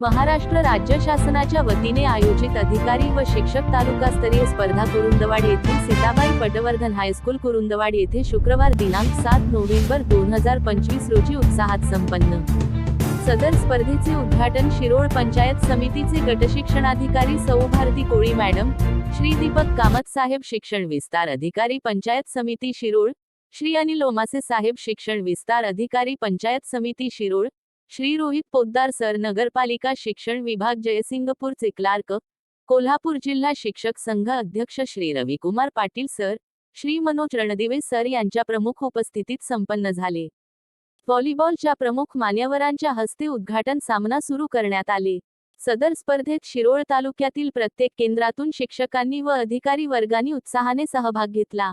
महाराष्ट्र राज्य शासनाच्या वतीने आयोजित अधिकारी व शिक्षक तालुकास्तरीय स्पर्धा कुरुंदवाड येथील सीताबाई पटवर्धन हायस्कूल कुरुंदवाड येथे शुक्रवार दिनांक सात नोव्हेंबर दोन हजार पंचवीस रोजी उत्साहात संपन्न. सदर स्पर्धेचे उद्घाटन शिरोळ पंचायत समितीचे गटशिक्षणाधिकारी सौ भारती कोळी मॅडम श्री दीपक कामत साहेब शिक्षण विस्तार अधिकारी पंचायत समिती शिरोळ श्री अनिल ओमासे साहेब शिक्षण विस्तार अधिकारी पंचायत समिती शिरोळ श्री रोहित पोद्दार सर नगरपालिका शिक्षण विभाग जयसिंगपूरचे क्लार्क कोल्हापूर जिल्हा शिक्षक संघ अध्यक्ष श्री रविकुमार पाटील सर श्री मनोज रणदिवे सर यांच्या प्रमुख उपस्थितीत संपन्न झाले. व्हॉलीबॉलच्या प्रमुख मान्यवरांच्या हस्ते उद्घाटन सामना सुरू करण्यात आले. सदर स्पर्धेत शिरोळ तालुक्यातील प्रत्येक केंद्रातून शिक्षकांनी व अधिकारी वर्गांनी उत्साहाने सहभाग घेतला.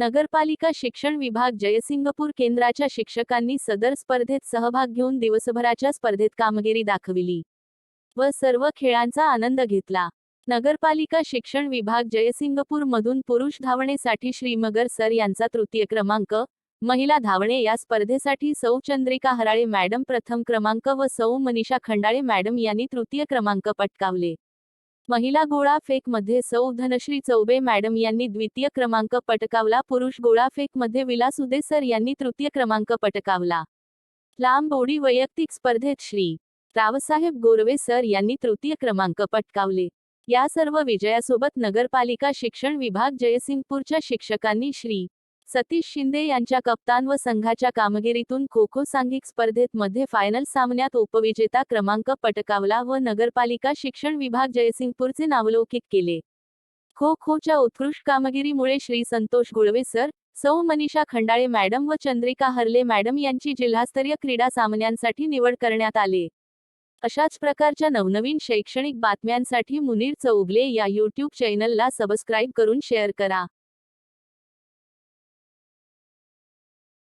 नगरपालिका शिक्षण विभाग जयसिंगपूर केंद्राच्या शिक्षकांनी सदर स्पर्धेत सहभाग घेऊन दिवसभराच्या स्पर्धेत कामगिरी दाखविली व सर्व खेळांचा आनंद घेतला. नगरपालिका शिक्षण विभाग जयसिंगपूर मधून पुरुष धावणेसाठी श्रीमगर सर यांचा तृतीय क्रमांक महिला धावणे या स्पर्धेसाठी सौ चंद्रिका हराळे मॅडम प्रथम क्रमांक व सौ मनीषा खंडाळे मॅडम यांनी तृतीय क्रमांक पटकावले. महिला गोळाफेकमध्ये सौ धनश्री चौबे मॅडम यांनी द्वितीय क्रमांक पटकावला. पुरुष गोळाफेकमध्ये विलास उदेसर यांनी तृतीय क्रमांक पटकावला. लांब ओडी वैयक्तिक स्पर्धेत श्री. रावसाहेब गोरवे सर यांनी तृतीय क्रमांक पटकावले. या सर्व विजयासोबत नगरपालिका शिक्षण विभाग जयसिंगपूरच्या शिक्षकांनी श्री. सतीश शिंदे यांच्या कप्तान व संघाच्या कामगिरीतून खो खो सांघिक स्पर्धेत मध्ये फायनल सामन्यात उपविजेता क्रमांक पटकावला व नगरपालिका शिक्षण विभाग जयसिंगपूरचे नावलौकिक केले. खो खोच्या उत्कृष्ट कामगिरीमुळे श्री संतोष गुळवे सर सौ मनीषा खंडाळे मॅडम व चंद्रिका हरले मॅडम यांची जिल्हास्तरीय क्रीडा सामन्यांसाठी निवड करण्यात आले. अशाच प्रकारच्या नवनवीन शैक्षणिक बातम्यांसाठी मुनीर चौगले या यूट्यूब चॅनलला सबस्क्राईब करून शेअर करा.